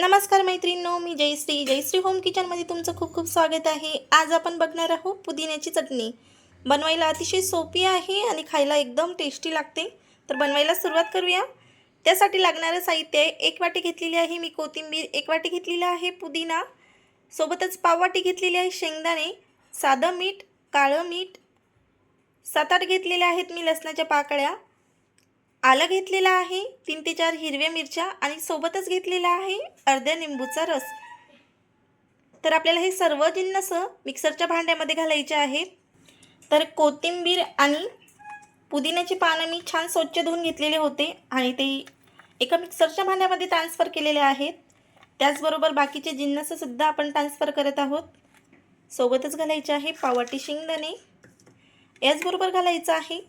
नमस्कार मैत्रिणींनो मी जयश्री. जयश्री होम किचनमध्ये तुमचं खूप खूप स्वागत आहे. आज आपण बघणार आहोत पुदिन्याची चटणी. बनवायला अतिशय सोपी आहे आणि खायला एकदम टेस्टी लागते. तर बनवायला सुरुवात करूया. त्यासाठी लागणारं साहित्य आहे एक वाटी घेतलेली आहे. मी कोथिंबीर एक वाटी घेतलेली आहे पुदिना. सोबतच पाववाटी घेतलेली आहे शेंगदाणे साधं मीठ काळं मीठ. सात आठ घेतलेले आहेत मी लसणाच्या पाकळ्या. आलं घेतलेलं आहे तीन ते चार हिरव्या मिरच्या आणि सोबतच घेतलेला आहे अर्ध्या निंबूचा रस. तर आपल्याला हे सर्व जिन्नस मिक्सरच्या भांड्यामध्ये घालायचे आहेत तर कोथिंबीर आणि पुदिन्याची पानं मी छान स्वच्छ धुवून घेतलेले होते आणि ते एका मिक्सरच्या भांड्यामध्ये ट्रान्सफर केलेले आहेत. त्याचबरोबर बाकीचे जिन्नससुद्धा आपण ट्रान्सफर करत आहोत. सोबतच घालायचे आहे पावाटी शेंगदाणे. याचबरोबर घालायचं आहे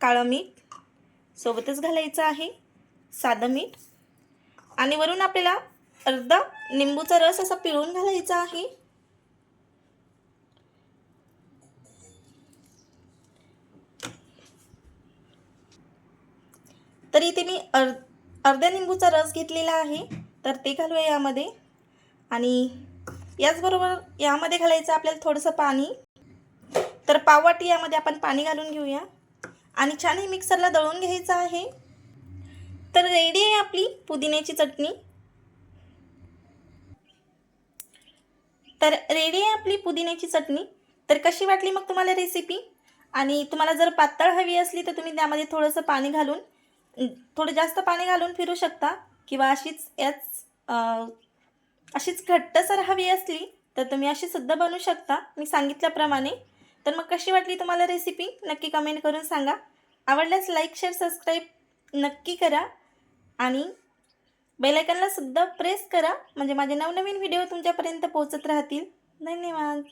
काळं मीठ. सोबतच घालायचं आहे. साधं मीठ. आणि वरून आपल्याला अर्धा निंबूचा रस असा पिळून घालायचा आहे. तर इथे मी अर् अर्ध्या निंबूचा रस घेतलेला आहे. तर ते घालूया यामध्ये. आणि याचबरोबर यामध्ये घालायचं आपल्याला थोडंसं पाणी. तर पाववाटी यामध्ये आपण पाणी घालून घेऊया. आणि छान हे मिक्सरला दळून घ्यायचं आहे. तर रेडी आहे आपली पुदिन्याची चटणी. तर रेडी आहे आपली पुदिन्याची चटणी. तर कशी वाटली मग तुम्हाला रेसिपी आणि तुम्हाला जर पातळ हवी असली तर तुम्ही त्यामध्ये थोडंसं पाणी घालून थोडं जास्त पाणी घालून फिरू शकता. किंवा अशीच याच अशीच घट्टसर हवी असली तर तुम्ही अशी सुद्धा बनवू शकता. मी सांगितल्याप्रमाणे. तर मग कशी वाटली तुम्हाला रेसिपी नक्की कमेंट करून सांगा. आवडल्यास लाईक शेअर सबस्क्राईब नक्की करा. आणि बेलायकनला सुद्धा प्रेस करा. म्हणजे माझे नवनवीन व्हिडिओ तुमच्यापर्यंत पोहोचत राहतील. धन्यवाद.